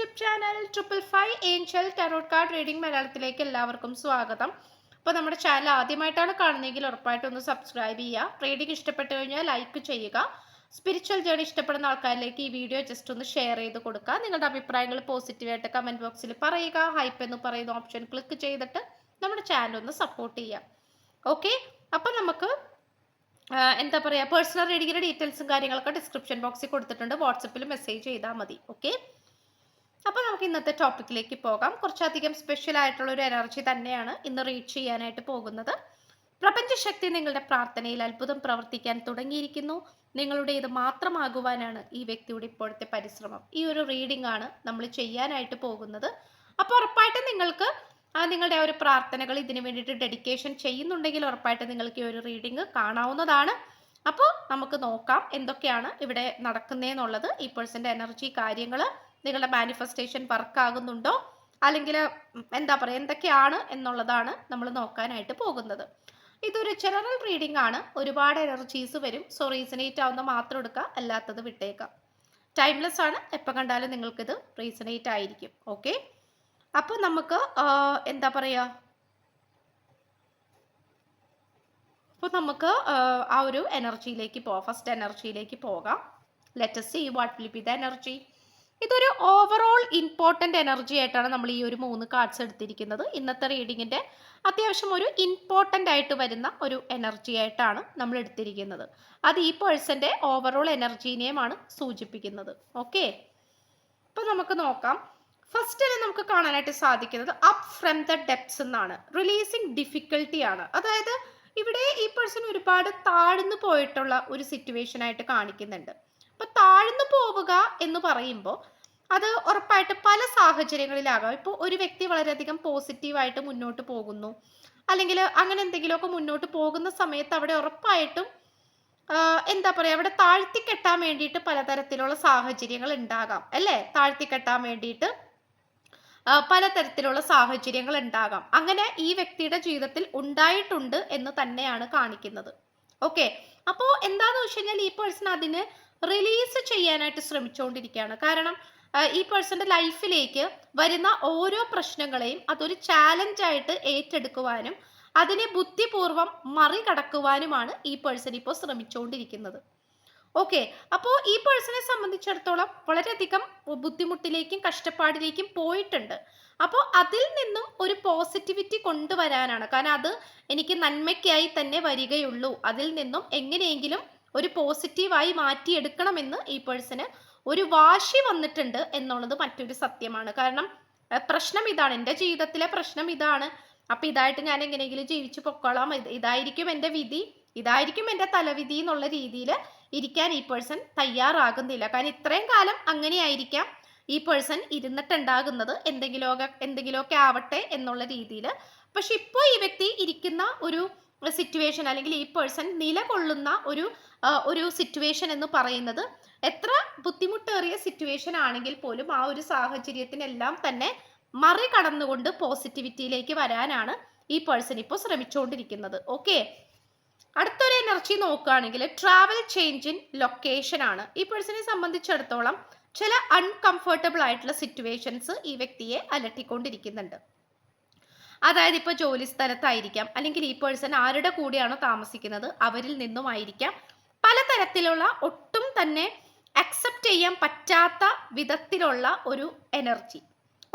YouTube channel triple five angel tarot card reading മലയാളത്തിലേക്ക് എല്ലാവർക്കും സ്വാഗതം. അപ്പോൾ നമ്മുടെ ചാനൽ ആദ്യമായിട്ടാണ് കാണുന്നതെങ്കിൽ ഉറപ്പായിട്ടും ഒന്ന് സബ്സ്ക്രൈബ് ചെയ്യുക. റീഡിംഗ് ഇഷ്ടപ്പെട്ടു കഴിഞ്ഞാൽ ലൈക്ക് ചെയ്യുക. സ്പിരിച്വൽ ജേണി ഇഷ്ടപ്പെടുന്ന ആൾക്കാരിലേക്ക് ഈ വീഡിയോ ജസ്റ്റ് ഒന്ന് ഷെയർ ചെയ്ത് കൊടുക്കുക. നിങ്ങളുടെ അഭിപ്രായങ്ങൾ പോസിറ്റീവായിട്ട് കമന്റ് ബോക്സിൽ പറയുക. ഹൈപ്പ് എന്ന് പറയുന്ന ഓപ്ഷൻ ക്ലിക്ക് ചെയ്തിട്ട് നമ്മുടെ ചാനൽ ഒന്ന് സപ്പോർട്ട് ചെയ്യുക. ഓക്കെ അപ്പം നമുക്ക് എന്താ പറയുക പേഴ്സണൽ റീഡിങ്ങിന്റെ ഡീറ്റെയിൽസും കാര്യങ്ങളൊക്കെ ഡിസ്ക്രിപ്ഷൻ ബോക്സിൽ കൊടുത്തിട്ടുണ്ട്. വാട്സപ്പിൽ മെസ്സേജ് ചെയ്താൽ മതി. ഓക്കെ അപ്പോൾ നമുക്ക് ഇന്നത്തെ ടോപ്പിക്കിലേക്ക് പോകാം. കുറച്ചധികം സ്പെഷ്യൽ ആയിട്ടുള്ള ഒരു എനർജി തന്നെയാണ് ഇന്ന് റീച്ച് ചെയ്യാനായിട്ട് പോകുന്നത്. പ്രപഞ്ചശക്തി നിങ്ങളുടെ പ്രാർത്ഥനയിൽ അത്ഭുതം പ്രവർത്തിക്കാൻ തുടങ്ങിയിരിക്കുന്നു. നിങ്ങളുടെ ഇത് മാത്രമാകുവാനാണ് ഈ വ്യക്തിയുടെ ഇപ്പോഴത്തെ പരിശ്രമം. ഈ ഒരു റീഡിംഗ് ആണ് നമ്മൾ ചെയ്യാനായിട്ട് പോകുന്നത്. അപ്പോൾ ഉറപ്പായിട്ടും നിങ്ങൾക്ക് നിങ്ങളുടെ ആ ഒരു പ്രാർത്ഥനകൾ ഇതിന് വേണ്ടിയിട്ട് ഡെഡിക്കേഷൻ ചെയ്യുന്നുണ്ടെങ്കിൽ ഉറപ്പായിട്ട് നിങ്ങൾക്ക് ഈ ഒരു റീഡിംഗ് കാണാവുന്നതാണ്. അപ്പോൾ നമുക്ക് നോക്കാം എന്തൊക്കെയാണ് ഇവിടെ നടക്കുന്നതെന്നുള്ളത് ഈ പേഴ്സന്റെ എനർജി കാര്യങ്ങൾ നിങ്ങളുടെ മാനിഫെസ്റ്റേഷൻ വർക്ക് ആകുന്നുണ്ടോ? അല്ലെങ്കിൽ എന്താ പറയുക എന്തൊക്കെയാണ് എന്നുള്ളതാണ് നമ്മൾ നോക്കാനായിട്ട് പോകുന്നത്. ഇതൊരു ജനറൽ റീഡിംഗ് ആണ്. ഒരുപാട് എനർജീസ് വരും. സോ റീസണേറ്റ് ആവുന്ന മാത്രം എടുക്കുക അല്ലാത്തത് വിട്ടേക്കാം ടൈംലെസ് ആണ്. എപ്പോൾ കണ്ടാലും നിങ്ങൾക്കിത് റീസണേറ്റ് ആയിരിക്കും. ഓക്കെ അപ്പോൾ നമുക്ക് എന്താ പറയുക അപ്പോൾ നമുക്ക് ആ, ഒരു എനർജിയിലേക്ക് പോകാം ഫസ്റ്റ് എനർജിയിലേക്ക് പോകാം. Let's see what will be the energy ഇതൊരു ഓവറോൾ ഇമ്പോർട്ടന്റ് എനർജി ആയിട്ടാണ് നമ്മൾ ഈ ഒരു മൂന്ന് കാർഡ്സ് എടുത്തിരിക്കുന്നത്. ഇന്നത്തെ റീഡിങ്ങിന്റെ അത്യാവശ്യം ഒരു ഇമ്പോർട്ടന്റ് ആയിട്ട് വരുന്ന ഒരു എനർജി ആയിട്ടാണ് നമ്മൾ എടുത്തിരിക്കുന്നത്. അത് ഈ പേഴ്സന്റെ ഓവറോൾ എനർജീനെയുമാണ് സൂചിപ്പിക്കുന്നത്. ഓക്കെ അപ്പോൾ നമുക്ക് നോക്കാം. ഫസ്റ്റ് തന്നെ നമുക്ക് കാണാനായിട്ട് സാധിക്കുന്നത് അപ്പ് ഫ്രം ദ ഡെപ്സ് എന്നാണ്. റിലീസിങ് ഡിഫിക്കൽട്ടി ആണ്. അതായത് ഇവിടെ ഈ പേഴ്സൺ ഒരുപാട് താഴ്ന്നു പോയിട്ടുള്ള ഒരു സിറ്റുവേഷൻ ആയിട്ട് കാണിക്കുന്നുണ്ട്. അപ്പൊ താഴ്ന്നു പോവുക എന്ന് പറയുമ്പോൾ അത് ഉറപ്പായിട്ട് പല സാഹചര്യങ്ങളിലാകാം. ഇപ്പോൾ ഒരു വ്യക്തി വളരെയധികം പോസിറ്റീവായിട്ട് മുന്നോട്ട് പോകുന്നു. അല്ലെങ്കിൽ അങ്ങനെ എന്തെങ്കിലുമൊക്കെ മുന്നോട്ട് പോകുന്ന സമയത്ത് അവിടെ ഉറപ്പായിട്ടും എന്താ പറയുക അവിടെ താഴ്ത്തിക്കെട്ടാൻ വേണ്ടിയിട്ട് പലതരത്തിലുള്ള സാഹചര്യങ്ങൾ ഉണ്ടാകാം. അല്ലേ? താഴ്ത്തിക്കെട്ടാൻ വേണ്ടിയിട്ട് പലതരത്തിലുള്ള സാഹചര്യങ്ങൾ ഉണ്ടാകാം. അങ്ങനെ ഈ വ്യക്തിയുടെ ജീവിതത്തിൽ ഉണ്ടായിട്ടുണ്ട് എന്ന് തന്നെയാണ് കാണിക്കുന്നത്. ഓക്കെ? അപ്പോൾ എന്താന്ന് വെച്ച് കഴിഞ്ഞാൽ ഈ പേഴ്സൺ അതിന് റിലീസ് ചെയ്യാനായിട്ട് ശ്രമിച്ചുകൊണ്ടിരിക്കുകയാണ് കാരണം ഈ പേഴ്സന്റെ ലൈഫിലേക്ക് വരുന്ന ഓരോ പ്രശ്നങ്ങളെയും അതൊരു ചാലഞ്ചായിട്ട് ഏറ്റെടുക്കുവാനും അതിനെ ബുദ്ധിപൂർവം മറികടക്കുവാനുമാണ് ഈ പേഴ്സൺ ഇപ്പോൾ ശ്രമിച്ചുകൊണ്ടിരിക്കുന്നത് ഓക്കെ അപ്പോൾ ഈ പേഴ്സണെ സംബന്ധിച്ചിടത്തോളം വളരെയധികം ബുദ്ധിമുട്ടിലേക്കും കഷ്ടപ്പാടിലേക്കും പോയിട്ടുണ്ട്. അപ്പോൾ അതിൽ നിന്നും ഒരു പോസിറ്റിവിറ്റി കൊണ്ടുവരാനാണ്. കാരണം അത് എനിക്ക് നന്മയ്ക്കായി തന്നെ വരികയുള്ളൂ. അതിൽ നിന്നും എങ്ങനെയെങ്കിലും ഒരു പോസിറ്റീവായി മാറ്റിയെടുക്കണമെന്ന് ഈ പേഴ്സന് ഒരു വാശി വന്നിട്ടുണ്ട് എന്നുള്ളത് മറ്റൊരു സത്യമാണ്. കാരണം പ്രശ്നം ഇതാണ്. എന്റെ ജീവിതത്തിലെ പ്രശ്നം ഇതാണ്. അപ്പം ഇതായിട്ട് ഞാൻ എങ്ങനെയെങ്കിലും ജീവിച്ചു പൊക്കോളാം. ഇതായിരിക്കും എന്റെ വിധി. ഇതായിരിക്കും എന്റെ തലവിധി എന്നുള്ള രീതിയിൽ ഇരിക്കാൻ ഈ പേഴ്സൺ തയ്യാറാകുന്നില്ല. കാരണം ഇത്രയും കാലം അങ്ങനെയായിരിക്കാം ഈ പേഴ്സൺ ഇരുന്നിട്ടുണ്ടാകുന്നത്. എന്തെങ്കിലുമൊക്കെ എന്തെങ്കിലുമൊക്കെ ആവട്ടെ എന്നുള്ള രീതിയിൽ പക്ഷെ ഇപ്പോൾ ഈ വ്യക്തി ഇരിക്കുന്ന ഒരു സിറ്റുവേഷൻ അല്ലെങ്കിൽ ഈ പേഴ്സൺ നിലകൊള്ളുന്ന ഒരു ഒരു സിറ്റുവേഷൻ എന്ന് പറയുന്നത് എത്ര ബുദ്ധിമുട്ടേറിയ സിറ്റുവേഷൻ ആണെങ്കിൽ പോലും ആ ഒരു സാഹചര്യത്തിനെല്ലാം തന്നെ മറികടന്നുകൊണ്ട് പോസിറ്റിവിറ്റിയിലേക്ക് വരാനാണ് ഈ പേഴ്സൺ ഇപ്പോൾ ശ്രമിച്ചുകൊണ്ടിരിക്കുന്നത്. ഓക്കെ അടുത്തൊരു എനർജി നോക്കുകയാണെങ്കിൽ ട്രാവൽ ചേഞ്ച് ഇൻ ലൊക്കേഷൻ ആണ്. ഈ പേഴ്സണെ സംബന്ധിച്ചിടത്തോളം ചില അൺകംഫർട്ടബിൾ ആയിട്ടുള്ള സിറ്റുവേഷൻസ് ഈ വ്യക്തിയെ അലട്ടിക്കൊണ്ടിരിക്കുന്നുണ്ട്. അതായത് ഇപ്പോൾ ജോലി സ്ഥലത്തായിരിക്കാം. അല്ലെങ്കിൽ ഈ പേഴ്സൺ ആരുടെ കൂടെയാണോ താമസിക്കുന്നത്? അവരിൽ നിന്നുമായിരിക്കാം. പലതരത്തിലുള്ള ഒട്ടും തന്നെ അക്സെപ്റ്റ് ചെയ്യാൻ പറ്റാത്ത വിധത്തിലുള്ള ഒരു എനർജി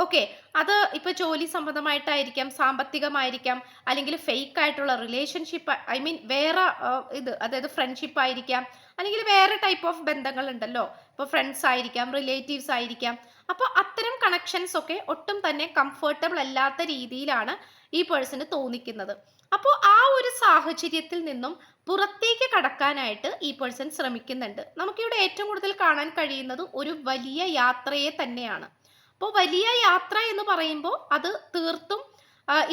ഓക്കെ അത് ഇപ്പോൾ ജോലി സംബന്ധമായിട്ടായിരിക്കാം സാമ്പത്തികമായിരിക്കാം അല്ലെങ്കിൽ ഫേക്ക് ആയിട്ടുള്ള റിലേഷൻഷിപ്പ് ഐ മീൻ വേറെ ഇത് അതായത് ഫ്രണ്ട്ഷിപ്പ് ആയിരിക്കാം അല്ലെങ്കിൽ വേറെ ടൈപ്പ് ഓഫ് ബന്ധങ്ങൾ ഉണ്ടല്ലോ ഇപ്പോൾ ഫ്രണ്ട്സ് ആയിരിക്കാം റിലേറ്റീവ്സ് ആയിരിക്കാം. അപ്പോൾ അത്തരം കണക്ഷൻസ് ഒക്കെ ഒട്ടും തന്നെ കംഫർട്ടബിൾ അല്ലാത്ത രീതിയിലാണ് ഈ പേഴ്സണ് തോന്നിക്കുന്നത്. അപ്പോൾ ആ ഒരു സാഹചര്യത്തിൽ നിന്നും പുറത്തേക്ക് കടക്കാനായിട്ട് ഈ പേഴ്സൺ ശ്രമിക്കുന്നുണ്ട്. നമുക്കിവിടെ ഏറ്റവും കൂടുതൽ കാണാൻ കഴിയുന്നത് ഒരു വലിയ യാത്രയെ തന്നെയാണ്. അപ്പോൾ വലിയ യാത്ര എന്ന് പറയുമ്പോൾ അത് തീർത്തും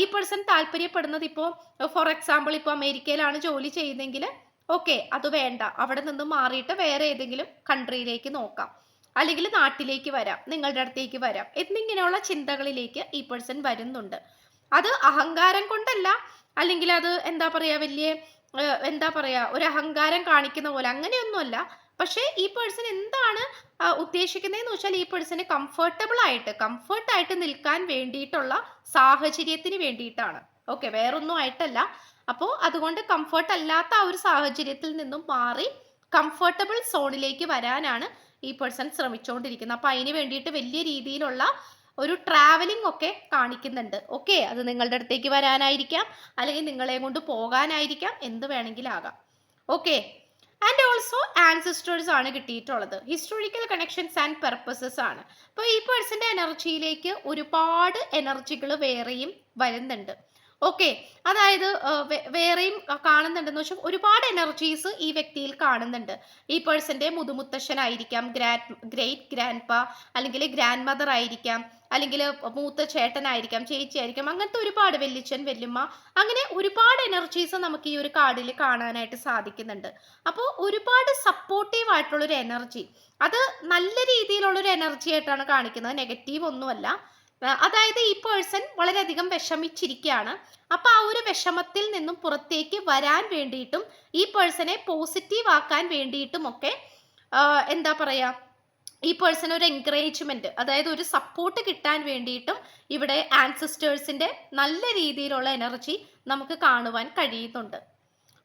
ഈ പേഴ്സൺ താല്പര്യപ്പെടുന്നത് ഇപ്പോൾ ഫോർ എക്സാമ്പിൾ ഇപ്പോൾ അമേരിക്കയിലാണ് ജോലി ചെയ്യുന്നതെങ്കിൽ ഓക്കെ അത് വേണ്ട. അവിടെ നിന്ന് മാറിയിട്ട് വേറെ ഏതെങ്കിലും കൺട്രിയിലേക്ക് നോക്കാം. അല്ലെങ്കിൽ നാട്ടിലേക്ക് വരാം നിങ്ങളുടെ അടുത്തേക്ക് വരാം എന്നിങ്ങനെയുള്ള ചിന്തകളിലേക്ക് ഈ പേഴ്സൺ വരുന്നുണ്ട്. അത് അഹങ്കാരം കൊണ്ടല്ല അല്ലെങ്കിൽ അത് എന്താ പറയുക വലിയ എന്താ പറയുക ഒരു അഹങ്കാരം കാണിക്കുന്ന പോലെ അങ്ങനെയൊന്നുമല്ല. പക്ഷേ ഈ പേഴ്സൺ എന്താണ് ഉദ്ദേശിക്കുന്നതെന്ന് വെച്ചാൽ ഈ പേഴ്സണ് കംഫർട്ടബിൾ ആയിട്ട് കംഫർട്ട് ആയിട്ട് നിൽക്കാൻ വേണ്ടിയിട്ടുള്ള സാഹചര്യത്തിന് വേണ്ടിയിട്ടാണ്. ഓക്കെ വേറൊന്നും ആയിട്ടല്ല. അപ്പോൾ അതുകൊണ്ട് കംഫർട്ട് അല്ലാത്ത ആ ഒരു സാഹചര്യത്തിൽ നിന്നും മാറി കംഫർട്ടബിൾ സോണിലേക്ക് വരാനാണ് ഈ പേഴ്സൺ ശ്രമിച്ചുകൊണ്ടിരിക്കുന്നത് അപ്പോൾ അതിന് വേണ്ടിയിട്ട് വലിയ രീതിയിലുള്ള ഒരു ട്രാവലിംഗ് ഒക്കെ കാണിക്കുന്നുണ്ട്. ഓക്കെ അത് നിങ്ങളുടെ അടുത്തേക്ക് വരാനായിരിക്കാം. അല്ലെങ്കിൽ നിങ്ങളെ കൊണ്ട് പോകാനായിരിക്കാം. എന്ത് വേണമെങ്കിലും ആകാം ഓക്കെ ആൻഡ് ഓൾസോ ആൻസിസ്റ്റേഴ്സ് ആണ് കിട്ടിയിട്ടുള്ളത്. ഹിസ്റ്റോറിക്കൽ കണക്ഷൻസ് ആൻഡ് പെർപ്പസസ് ആണ്. അപ്പോൾ ഈ പേഴ്സന്റെ എനർജിയിലേക്ക് ഒരുപാട് എനർജികൾ വേറെയും വരുന്നുണ്ട്. ഓക്കെ അതായത് വേറെയും കാണുന്നുണ്ടെന്ന് വെച്ചാൽ ഒരുപാട് എനർജീസ് ഈ വ്യക്തിയിൽ കാണുന്നുണ്ട്. ഈ പേഴ്സന്റെ മുതുമുത്തശ്ശനായിരിക്കാം ഗ്രാൻഡ് ഗ്രേറ്റ് ഗ്രാൻഡ് പ അല്ലെങ്കിൽ ഗ്രാൻഡ് മദർ ആയിരിക്കാം അല്ലെങ്കിൽ മൂത്ത ചേട്ടനായിരിക്കാം ചേച്ചിയായിരിക്കാം അങ്ങനത്തെ ഒരുപാട് വെല്ലിച്ചൻ വെല്ലുമ്മ അങ്ങനെ ഒരുപാട് എനർജീസ് നമുക്ക് ഈ ഒരു കാർഡിൽ കാണാനായിട്ട് സാധിക്കുന്നുണ്ട്. അപ്പോൾ ഒരുപാട് സപ്പോർട്ടീവ് ആയിട്ടുള്ളൊരു എനർജി അത് നല്ല രീതിയിലുള്ളൊരു എനർജി ആയിട്ടാണ് കാണിക്കുന്നത്. നെഗറ്റീവ് ഒന്നുമല്ല. അതായത് ഈ പേഴ്സൺ വളരെയധികം വിഷമിച്ചിരിക്കുകയാണ്. അപ്പൊ ആ ഒരു വിഷമത്തിൽ നിന്നും പുറത്തേക്ക് വരാൻ വേണ്ടിയിട്ടും ഈ പേഴ്സണെ പോസിറ്റീവ് ആക്കാൻ വേണ്ടിയിട്ടും ഒക്കെ എന്താ പറയാ ഈ പേഴ്സൺ ഒരു എൻകറേജ്മെന്റ് അതായത് ഒരു സപ്പോർട്ട് കിട്ടാൻ വേണ്ടിയിട്ടും ഇവിടെ ആൻസിസ്റ്റേഴ്സിന്റെ നല്ല രീതിയിലുള്ള എനർജി നമുക്ക് കാണുവാൻ കഴിയുന്നുണ്ട്.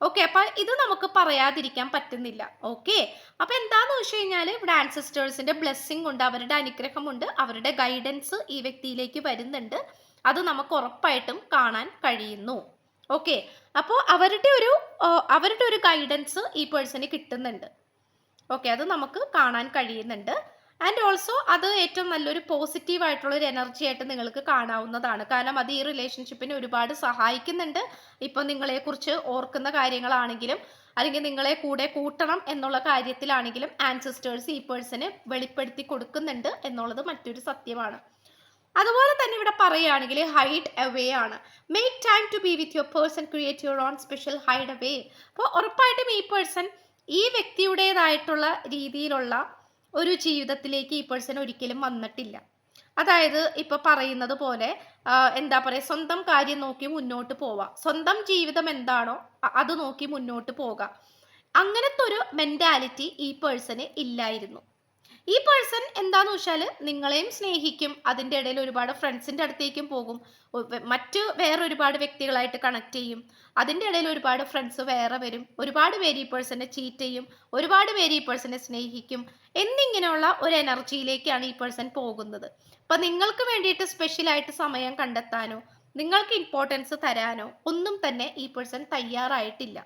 ഓക്കെ അപ്പൊ ഇത് നമുക്ക് പറയാതിരിക്കാൻ പറ്റുന്നില്ല. ഓക്കെ അപ്പൊ എന്താന്ന് വെച്ച് കഴിഞ്ഞാൽ ഇവിടെ ആൻസിസ്റ്റേഴ്സിന്റെ ബ്ലെസ്സിങ് ഉണ്ട് അവരുടെ അനുഗ്രഹമുണ്ട് അവരുടെ ഗൈഡൻസ് ഈ വ്യക്തിയിലേക്ക് വരുന്നുണ്ട്. അത് നമുക്ക് ഉറപ്പായിട്ടും കാണാൻ കഴിയുന്നു. ഓക്കെ അപ്പോൾ അവരുടെ ഒരു അവരുടെ ഒരു ഗൈഡൻസ് ഈ പേഴ്സന് കിട്ടുന്നുണ്ട്. ഓക്കെ അത് നമുക്ക് കാണാൻ കഴിയുന്നുണ്ട്. ആൻഡ് ഓൾസോ അത് ഏറ്റവും നല്ലൊരു പോസിറ്റീവ് ആയിട്ടുള്ള ഒരു എനർജി ആയിട്ട് നിങ്ങൾക്ക് കാണാവുന്നതാണ്. കാരണം അത് ഈ റിലേഷൻഷിപ്പിനെ ഒരുപാട് സഹായിക്കുന്നുണ്ട്. ഇപ്പം നിങ്ങളെക്കുറിച്ച് ഓർക്കുന്ന കാര്യങ്ങളാണെങ്കിലും അല്ലെങ്കിൽ നിങ്ങളെ കൂടെ കൂട്ടണം എന്നുള്ള കാര്യത്തിലാണെങ്കിലും ആൻസിസ്റ്റേഴ്സ് ഈ പേഴ്സന് വെളിപ്പെടുത്തി കൊടുക്കുന്നുണ്ട് എന്നുള്ളത് മറ്റൊരു സത്യമാണ്. അതുപോലെ തന്നെ ഇവിടെ പറയുകയാണെങ്കിൽ ഹൈഡ് അവേ ആണ്. Make time to be with your person create your own special hide away അപ്പോൾ ഉറപ്പായിട്ടും ഈ പേഴ്സൺ ഈ വ്യക്തിയുടേതായിട്ടുള്ള രീതിയിലുള്ള ഒരു ജീവിതത്തിലേക്ക് ഈ പേഴ്സൺ ഒരിക്കലും വന്നിട്ടില്ല. അതായത് ഇപ്പൊ പറയുന്നത് പോലെ എന്താ പറയുക സ്വന്തം കാര്യം നോക്കി മുന്നോട്ട് പോവാം. സ്വന്തം ജീവിതം എന്താണോ അത് നോക്കി മുന്നോട്ട് പോകാം. അങ്ങനത്തെ ഒരു മെന്റാലിറ്റി ഈ പേഴ്സന് ഇല്ലായിരുന്നു. ഈ പേഴ്സൺ എന്താന്ന് വെച്ചാൽ നിങ്ങളെയും സ്നേഹിക്കും. അതിന്റെ ഇടയിൽ ഒരുപാട് ഫ്രണ്ട്സിന്റെ അടുത്തേക്കും പോകും. മറ്റ് വേറെ ഒരുപാട് വ്യക്തികളായിട്ട് കണക്ട് ചെയ്യും. അതിന്റെ ഇടയിൽ ഒരുപാട് ഫ്രണ്ട്സ് വേറെ വരും. ഒരുപാട് പേര് ഈ പേഴ്സണെ ചീറ്റ് ചെയ്യും. ഒരുപാട് പേര് ഈ പേഴ്സണെ സ്നേഹിക്കും. എന്നിങ്ങനെയുള്ള ഒരു എനർജിയിലേക്കാണ് ഈ പേഴ്സൺ പോകുന്നത്. അപ്പം നിങ്ങൾക്ക് വേണ്ടിയിട്ട് സ്പെഷ്യലായിട്ട് സമയം കണ്ടെത്താനോ നിങ്ങൾക്ക് ഇമ്പോർട്ടൻസ് തരാനോ ഒന്നും തന്നെ ഈ പേഴ്സൺ തയ്യാറായിട്ടില്ല.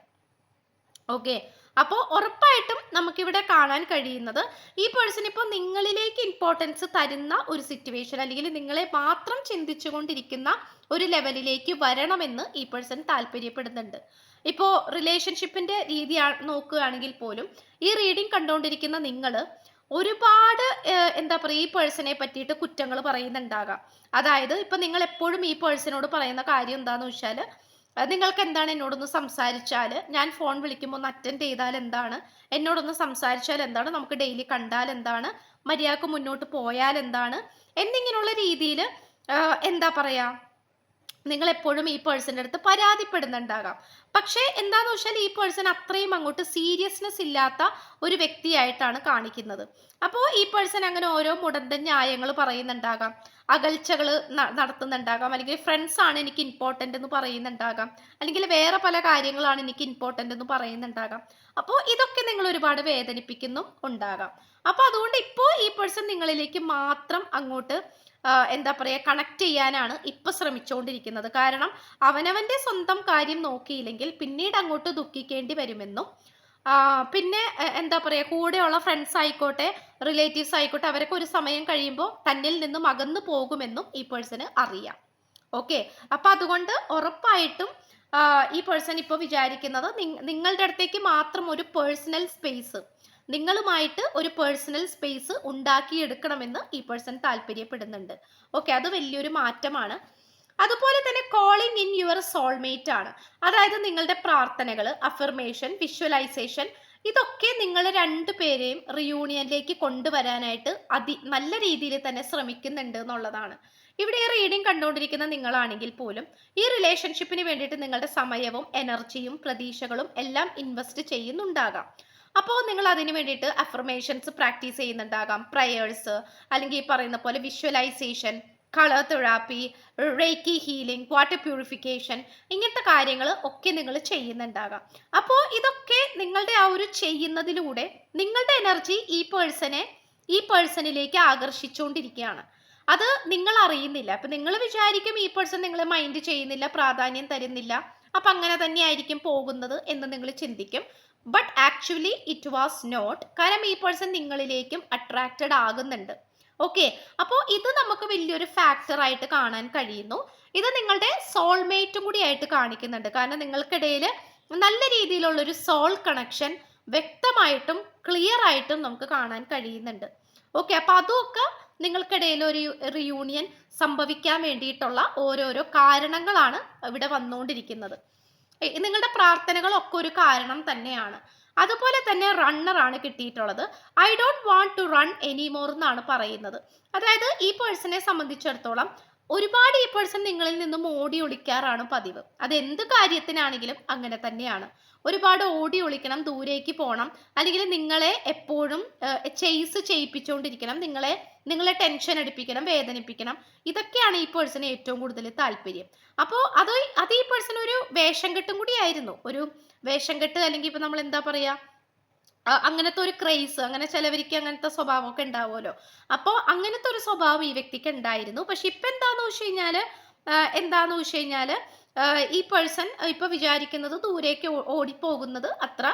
ഓക്കെ അപ്പോൾ ഉറപ്പായിട്ടും നമുക്കിവിടെ കാണാൻ കഴിയുന്നത് ഈ പേഴ്സൺ ഇപ്പോൾ നിങ്ങളിലേക്ക് ഇമ്പോർട്ടൻസ് തരുന്ന ഒരു സിറ്റുവേഷൻ അല്ലെങ്കിൽ നിങ്ങളെ മാത്രം ചിന്തിച്ചുകൊണ്ടിരിക്കുന്ന ഒരു ലെവലിലേക്ക് വരണമെന്ന് ഈ പേഴ്സൺ താല്പര്യപ്പെടുന്നുണ്ട്. ഇപ്പോൾ റിലേഷൻഷിപ്പിന്റെ രീതി നോക്കുകയാണെങ്കിൽ പോലും ഈ റീഡിംഗ് കണ്ടുകൊണ്ടിരിക്കുന്ന നിങ്ങൾ ഒരുപാട് എന്താ പറയുക ഈ പേഴ്സണെ പറ്റിയിട്ട് കുറ്റങ്ങൾ പറയുന്നുണ്ടാകാം. അതായത് ഇപ്പം നിങ്ങൾ എപ്പോഴും ഈ പേഴ്സണോട് പറയുന്ന കാര്യം എന്താണെന്ന് വെച്ചാൽ നിങ്ങൾക്ക് എന്താണ് എന്നോടൊന്ന് സംസാരിച്ചാൽ ഞാൻ ഫോൺ വിളിക്കുമ്പോൾ ഒന്ന് അറ്റൻഡ് ചെയ്താൽ എന്താണ് എന്നോടൊന്ന് സംസാരിച്ചാൽ എന്താണ് നമുക്ക് ഡെയിലി കണ്ടാൽ എന്താണ് മര്യാദയ്ക്ക് മുന്നോട്ട് പോയാൽ എന്താണ് എന്നിങ്ങനെയുള്ള രീതിയിൽ എന്താ പറയുക നിങ്ങൾ എപ്പോഴും ഈ പേഴ്സന്റെ അടുത്ത് പരാതിപ്പെടുന്നുണ്ടാകാം. പക്ഷേ എന്താന്ന് വെച്ചാൽ ഈ പേഴ്സൺ അത്രയും അങ്ങോട്ട് സീരിയസ്നെസ് ഇല്ലാത്ത ഒരു വ്യക്തിയായിട്ടാണ് കാണിക്കുന്നത്. അപ്പോൾ ഈ പേഴ്സൺ അങ്ങനെ ഓരോ മുടന്ത ന്യായങ്ങൾ പറയുന്നുണ്ടാകാം. അകൽച്ചകൾ നടത്തുന്നുണ്ടാകാം. അല്ലെങ്കിൽ ഫ്രണ്ട്സ് ആണ് എനിക്ക് ഇമ്പോർട്ടന്റ് എന്ന് പറയുന്നുണ്ടാകാം. അല്ലെങ്കിൽ വേറെ പല കാര്യങ്ങളാണ് എനിക്ക് ഇമ്പോർട്ടന്റ് എന്ന് പറയുന്നുണ്ടാകാം. അപ്പോൾ ഇതൊക്കെ നിങ്ങൾ ഒരുപാട് വേദനിപ്പിക്കുന്നു ഉണ്ടാകാം. അപ്പോൾ അതുകൊണ്ട് ഇപ്പോൾ ഈ പേഴ്സൺ നിങ്ങളിലേക്ക് മാത്രം അങ്ങോട്ട് എന്താ പറയുക കണക്ട് ചെയ്യാനാണ് ഇപ്പം ശ്രമിച്ചുകൊണ്ടിരിക്കുന്നത് കാരണം അവനവന്റെ സ്വന്തം കാര്യം നോക്കിയില്ലെങ്കിൽ പിന്നീട് അങ്ങോട്ട് ദുഃഖിക്കേണ്ടി വരുമെന്നും പിന്നെ എന്താ പറയുക കൂടെയുള്ള ഫ്രണ്ട്സ് ആയിക്കോട്ടെ റിലേറ്റീവ്സ് ആയിക്കോട്ടെ അവരൊക്കെ ഒരു സമയം കഴിയുമ്പോൾ തന്നിൽ നിന്നും അകന്നു പോകുമെന്നും ഈ പേഴ്സണ് അറിയാം. ഓക്കെ അപ്പം അതുകൊണ്ട് ഉറപ്പായിട്ടും ഈ പേഴ്സൺ ഇപ്പോൾ വിചാരിക്കുന്നത് നിങ്ങളുടെ അടുത്തേക്ക് മാത്രം ഒരു പേഴ്സണൽ സ്പേസ് നിങ്ങളുമായിട്ട് ഒരു പേഴ്സണൽ സ്പേസ് ഉണ്ടാക്കിയെടുക്കണമെന്ന് ഈ പേഴ്സൺ താല്പര്യപ്പെടുന്നുണ്ട്. ഓക്കെ അത് വലിയൊരു മാറ്റമാണ്. അതുപോലെ തന്നെ കോളിംഗ് ഇൻ യുവർ സോൾമേറ്റ് ആണ്. അതായത് നിങ്ങളുടെ പ്രാർത്ഥനകൾ അഫർമേഷൻ വിഷ്വലൈസേഷൻ ഇതൊക്കെ നിങ്ങൾ രണ്ടുപേരെയും റിയൂണിയനിലേക്ക് കൊണ്ടുവരാനായിട്ട് അതി നല്ല രീതിയിൽ തന്നെ ശ്രമിക്കുന്നുണ്ട് എന്നുള്ളതാണ്. ഇവിടെ ഈ റീഡിംഗ് കണ്ടുകൊണ്ടിരിക്കുന്ന നിങ്ങളാണെങ്കിൽ പോലും ഈ റിലേഷൻഷിപ്പിന് വേണ്ടിയിട്ട് നിങ്ങളുടെ സമയവും എനർജിയും പ്രതീക്ഷകളും എല്ലാം ഇൻവെസ്റ്റ് ചെയ്യുന്നുണ്ടാകാം. അപ്പോൾ നിങ്ങൾ അതിന് വേണ്ടിയിട്ട് അഫർമേഷൻസ് പ്രാക്ടീസ് ചെയ്യുന്നുണ്ടാകാം. പ്രയേഴ്സ് അല്ലെങ്കിൽ ഈ പറയുന്ന പോലെ visualisation colour therapy reiki healing water purification ഇങ്ങനത്തെ കാര്യങ്ങൾ ഒക്കെ നിങ്ങൾ ചെയ്യുന്നുണ്ടാകാം. അപ്പോൾ ഇതൊക്കെ നിങ്ങളുടെ ആ ഒരു ചെയ്യുന്നതിലൂടെ നിങ്ങളുടെ എനർജി ഈ പേഴ്സണെ ഈ പേഴ്സണിലേക്ക് ആകർഷിച്ചുകൊണ്ടിരിക്കുകയാണ്. അത് നിങ്ങൾ അറിയുന്നില്ല. അപ്പം നിങ്ങൾ വിചാരിക്കും ഈ പേഴ്സൺ നിങ്ങളെ മൈൻഡ് ചെയ്യുന്നില്ല പ്രാധാന്യം തരുന്നില്ല. അപ്പം അങ്ങനെ തന്നെയായിരിക്കും പോകുന്നത് എന്ന് നിങ്ങൾ ചിന്തിക്കും. But actually it was not കാരണം ഈ പേഴ്സൺ നിങ്ങളിലേക്കും അട്രാക്റ്റഡ് ആകുന്നുണ്ട്. ഓക്കെ അപ്പോൾ ഇത് നമുക്ക് വലിയൊരു ഫാക്ടറായിട്ട് കാണാൻ കഴിയുന്നു. ഇത് നിങ്ങളുടെ സോൾമേറ്റും കൂടി ആയിട്ട് കാണിക്കുന്നുണ്ട്. കാരണം നിങ്ങൾക്കിടയിൽ നല്ല രീതിയിലുള്ളൊരു സോൾ കണക്ഷൻ വ്യക്തമായിട്ടും ക്ലിയർ ആയിട്ടും നമുക്ക് കാണാൻ കഴിയുന്നുണ്ട്. ഓക്കെ അപ്പൊ അതൊക്കെ നിങ്ങൾക്കിടയിൽ ഒരു റിയൂണിയൻ സംഭവിക്കാൻ വേണ്ടിയിട്ടുള്ള ഓരോരോ കാരണങ്ങളാണ് ഇവിടെ വന്നുകൊണ്ടിരിക്കുന്നത്. നിങ്ങളുടെ പ്രാർത്ഥനകളൊക്കെ ഒരു കാരണം തന്നെയാണ്. അതുപോലെ തന്നെ റണ്ണറാണ് കിട്ടിയിട്ടുള്ളത്. I don't want to run any more എന്നാണ് പറയുന്നത്. അതായത് ഈ പേഴ്സണെ സംബന്ധിച്ചിടത്തോളം ഒരുപാട് ഈ പേഴ്സൺ നിങ്ങളിൽ നിന്നും ഓടി ഒളിക്കാറാണ് പതിവ്. അത് എന്ത് കാര്യത്തിനാണെങ്കിലും അങ്ങനെ തന്നെയാണ്. ഒരുപാട് ഓടി ഒളിക്കണം ദൂരേക്ക് പോകണം അല്ലെങ്കിൽ നിങ്ങളെ എപ്പോഴും ചെയ്സ് ചെയ്യിപ്പിച്ചുകൊണ്ടിരിക്കണം നിങ്ങളെ നിങ്ങളെ ടെൻഷൻ അടിപ്പിക്കണം വേദനിപ്പിക്കണം. ഇതൊക്കെയാണ് ഈ പേഴ്സണ് ഏറ്റവും കൂടുതൽ താല്പര്യം. അപ്പോൾ അത് അത് ഈ പേഴ്സൺ ഒരു വേഷം കെട്ടും കൂടി ആയിരുന്നു. ഒരു വേഷം കെട്ട് അല്ലെങ്കിൽ ഇപ്പൊ നമ്മൾ എന്താ പറയാ അങ്ങനത്തെ ഒരു ക്രൈസ് അങ്ങനെ ചിലവർക്ക് അങ്ങനത്തെ സ്വഭാവമൊക്കെ ഉണ്ടാവുമല്ലോ. അപ്പോൾ അങ്ങനത്തെ ഒരു സ്വഭാവം ഈ വ്യക്തിക്ക് ഉണ്ടായിരുന്നു. പക്ഷെ ഇപ്പൊ എന്താന്ന് വെച്ച് കഴിഞ്ഞാൽ ആ, എന്താന്ന് വെച്ച് കഴിഞ്ഞാൽ ഈ പേഴ്സൺ ഇപ്പൊ വിചാരിക്കുന്നത് ദൂരേക്ക് ഓടിപ്പോകുന്നത് അത്ര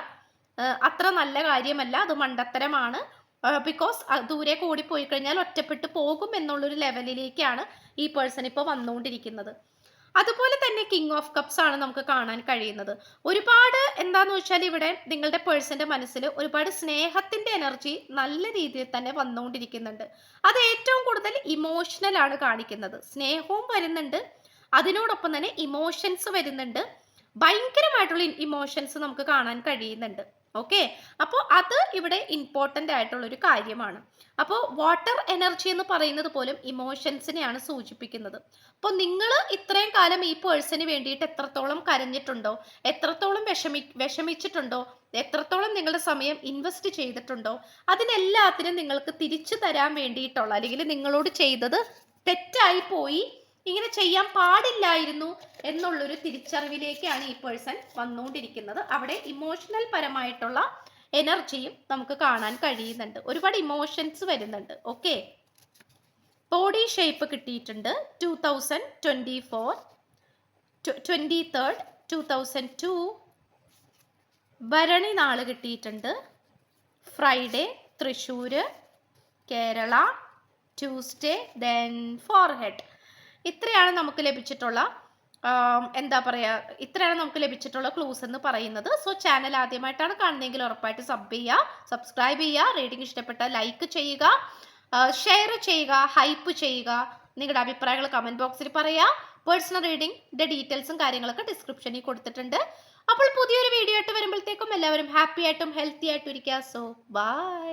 അത്ര നല്ല കാര്യമല്ല. അത് മണ്ടത്തരമാണ്. ബിക്കോസ് ദൂരേക്ക് ഓടിപ്പോയി കഴിഞ്ഞാൽ ഒറ്റപ്പെട്ട് പോകും എന്നുള്ളൊരു ലെവലിലേക്കാണ് ഈ പേഴ്സൺ ഇപ്പോൾ വന്നുകൊണ്ടിരിക്കുന്നത് അതുപോലെ തന്നെ കിങ് ഓഫ് കപ്സ് ആണ് നമുക്ക് കാണാൻ കഴിയുന്നത്. ഒരുപാട് എന്താന്ന് വെച്ചാൽ ഇവിടെ നിങ്ങളുടെ പേഴ്സന്റെ മനസ്സിൽ ഒരുപാട് സ്നേഹത്തിന്റെ എനർജി നല്ല രീതിയിൽ തന്നെ വന്നുകൊണ്ടിരിക്കുന്നുണ്ട് അത് ഏറ്റവും കൂടുതൽ ഇമോഷണൽ ആണ് കാണിക്കുന്നത്. സ്നേഹവും വരുന്നുണ്ട്. അതിനോടൊപ്പം തന്നെ ഇമോഷൻസ് വരുന്നുണ്ട്. ഭയങ്കരമായിട്ടുള്ള ഇമോഷൻസ് നമുക്ക് കാണാൻ കഴിയുന്നുണ്ട്. ഓക്കെ അപ്പോൾ അത് ഇവിടെ ഇമ്പോർട്ടന്റ് ആയിട്ടുള്ള ഒരു കാര്യമാണ്. അപ്പോൾ വാട്ടർ എനർജി എന്ന് പറയുന്നത് പോലും ഇമോഷൻസിനെയാണ് സൂചിപ്പിക്കുന്നത്. അപ്പോൾ നിങ്ങൾ ഇത്രയും കാലം ഈ പേഴ്സന് വേണ്ടിയിട്ട് എത്രത്തോളം കരഞ്ഞിട്ടുണ്ടോ എത്രത്തോളം വിഷമി വിഷമിച്ചിട്ടുണ്ടോ എത്രത്തോളം നിങ്ങളുടെ സമയം ഇൻവെസ്റ്റ് ചെയ്തിട്ടുണ്ടോ അതിനെല്ലാത്തിനും നിങ്ങൾക്ക് തിരിച്ചു തരാൻ വേണ്ടിയിട്ടുള്ള അല്ലെങ്കിൽ നിങ്ങളോട് ചെയ്തത് തെറ്റായി പോയി ഇങ്ങനെ ചെയ്യാൻ പാടില്ലായിരുന്നു എന്നുള്ളൊരു തിരിച്ചറിവിലേക്കാണ് ഈ പേഴ്സൺ വന്നുകൊണ്ടിരിക്കുന്നത്. അവിടെ ഇമോഷണൽ പരമായിട്ടുള്ള എനർജിയും നമുക്ക് കാണാൻ കഴിയുന്നുണ്ട്. ഒരുപാട് ഇമോഷൻസ് വരുന്നുണ്ട്. ഓക്കെ ബോഡി ഷേപ്പ് കിട്ടിയിട്ടുണ്ട്. Two thousand twenty four twenty third two thousand two Bharani നാൾ കിട്ടിയിട്ടുണ്ട്. Friday Thrissur Kerala Tuesday then forehead ഇത്രയാണ് നമുക്ക് ലഭിച്ചിട്ടുള്ള എന്താ പറയുക ഇത്രയാണ് നമുക്ക് ലഭിച്ചിട്ടുള്ള ക്ലൂസ് എന്ന് പറയുന്നത്. സോ ചാനൽ ആദ്യമായിട്ടാണ് കാണുന്നതെങ്കിൽ ഉറപ്പായിട്ട് സബ് ചെയ്യുക സബ്സ്ക്രൈബ് ചെയ്യുക റീഡിംഗ് ഇഷ്ടപ്പെട്ട ലൈക്ക് ചെയ്യുക ഷെയർ ചെയ്യുക ഹൈപ്പ് ചെയ്യുക. നിങ്ങളുടെ അഭിപ്രായങ്ങൾ കമന്റ് ബോക്സിൽ പറയുക പേഴ്സണൽ റീഡിംഗിന്റെ ഡീറ്റെയിൽസും കാര്യങ്ങളൊക്കെ ഡിസ്ക്രിപ്ഷനിൽ കൊടുത്തിട്ടുണ്ട്. അപ്പോൾ പുതിയൊരു വീഡിയോ ആയിട്ട് വരുമ്പോഴത്തേക്കും എല്ലാവരും ഹാപ്പി ആയിട്ടും ഹെൽത്തി ആയിട്ടും ഇരിക്കുക. So by